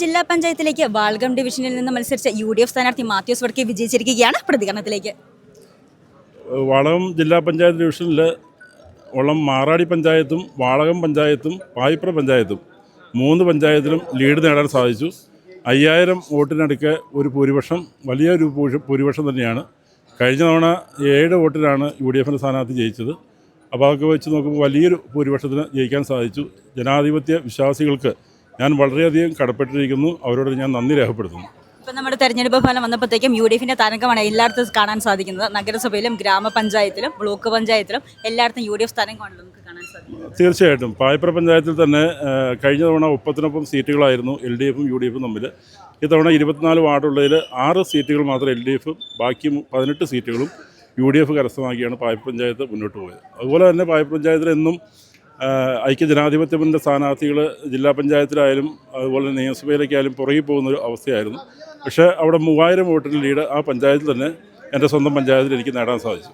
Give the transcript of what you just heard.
ജില്ലാ പഞ്ചായത്തിലേക്ക് വാൾഗം ഡിവിഷനിൽ നിന്ന് മത്സരിച്ച യു ഡി എഫ് സ്ഥാനാർത്ഥി മാത്യൂസ് വടക്കെ വിജയിച്ചിരിക്കുകയാണ് പ്രതികരണത്തിലേക്ക്. വളകം ജില്ലാ പഞ്ചായത്ത് ഡിവിഷനിൽ വളം മാറാടി പഞ്ചായത്തും വാളകം പഞ്ചായത്തും പായിപ്ര പഞ്ചായത്തും മൂന്ന് പഞ്ചായത്തിലും ലീഡ് നേടാൻ സാധിച്ചു. അയ്യായിരം വോട്ടിനടുക്ക് ഒരു ഭൂരിപക്ഷം വലിയൊരു ഭൂരിപക്ഷം തന്നെയാണ്. കഴിഞ്ഞ തവണ ഏഴ് വോട്ടിനാണ് യു ഡി എഫിന്റെ സ്ഥാനാർത്ഥി ജയിച്ചത്. അപ്പോൾ അതൊക്കെ വെച്ച് നോക്കുമ്പോൾ വലിയൊരു ഭൂരിപക്ഷത്തിന് ജയിക്കാൻ സാധിച്ചു. ജനാധിപത്യ വിശ്വാസികൾക്ക് ഞാൻ വളരെയധികം കടപ്പെട്ടിരിക്കുന്നു. അവരോട് ഞാൻ നന്ദി രേഖപ്പെടുത്തുന്നു. ഇപ്പം നമ്മുടെ തെരഞ്ഞെടുപ്പ് ഫലം വന്നപ്പോഴത്തേക്കും യു ഡി എഫിന്റെ തരംഗമാണ് എല്ലായിടത്തും കാണാൻ സാധിക്കുന്നത്. നഗരസഭയിലും ഗ്രാമപഞ്ചായത്തിലും ബ്ലോക്ക് പഞ്ചായത്തിലും എല്ലായിടത്തും യു ഡി എഫ് തരംഗമാണ് നമുക്ക് കാണാൻ സാധിക്കുന്നത് തീർച്ചയായിട്ടും. പായപ്ര പഞ്ചായത്തിൽ തന്നെ കഴിഞ്ഞ തവണ ഒപ്പത്തിനൊപ്പം സീറ്റുകളായിരുന്നു എൽ ഡി എഫും യു ഡി എഫും തമ്മിൽ ഇത്തവണ ഇരുപത്തിനാല് വാർഡുള്ളതിൽ ആറ് സീറ്റുകൾ മാത്രം എൽ ഡി എഫും ബാക്കി പതിനെട്ട് സീറ്റുകളും യു ഡി എഫ് കരസ്ഥമാക്കിയാണ് പായപ്പ് പഞ്ചായത്ത് മുന്നോട്ട് പോയത്. അതുപോലെ തന്നെ പായപ്പ് പഞ്ചായത്തിൽ എന്നും ആ, ഐക്യ ജനാധിപത്യത്തിന്റെ സ്ഥാനാർത്ഥികൾ ജില്ലാ പഞ്ചായത്തിലായാലും അതുപോലെ നിയമസഭയിലേക്കായാലും പുറകിൽ പോകുന്ന ഒരു അവസ്ഥയായിരുന്നു. പക്ഷേ അവിടെ മൂവായിരം വോട്ടിന്റെ ലീഡ് ആ പഞ്ചായത്തിൽ തന്നെ എന്റെ സ്വന്തം പഞ്ചായത്തിൽ എനിക്ക് നേടാൻ സാധിച്ചു.